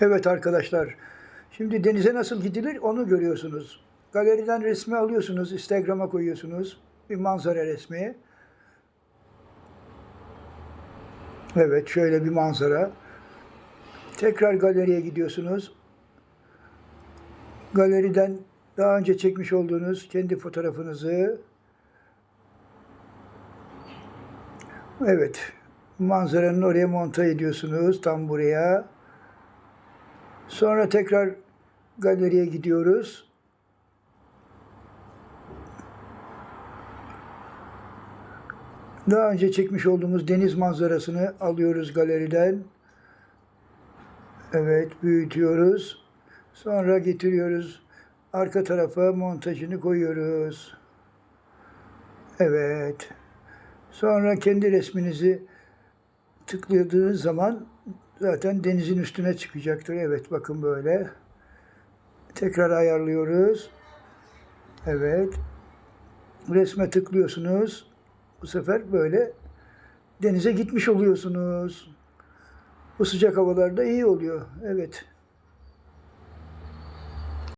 Evet arkadaşlar. Şimdi denize nasıl gidilir onu görüyorsunuz. Galeriden resmi alıyorsunuz, Instagram'a koyuyorsunuz. Bir manzara resmi. Evet, şöyle bir manzara. Tekrar galeriye gidiyorsunuz. Galeriden daha önce çekmiş olduğunuz kendi fotoğrafınızı Evet, manzaranın oraya monta ediyorsunuz, tam buraya. Sonra tekrar galeriye gidiyoruz. Daha önce çekmiş olduğumuz deniz manzarasını alıyoruz galeriden. Evet, büyütüyoruz. Sonra getiriyoruz. Arka tarafa montajını koyuyoruz. Evet. Sonra kendi resminizi tıkladığınız zaman zaten denizin üstüne çıkacaktır. Evet bakın böyle. Tekrar ayarlıyoruz. Evet. Resme tıklıyorsunuz. Bu sefer böyle denize gitmiş oluyorsunuz. Bu sıcak havalarda iyi oluyor. Evet.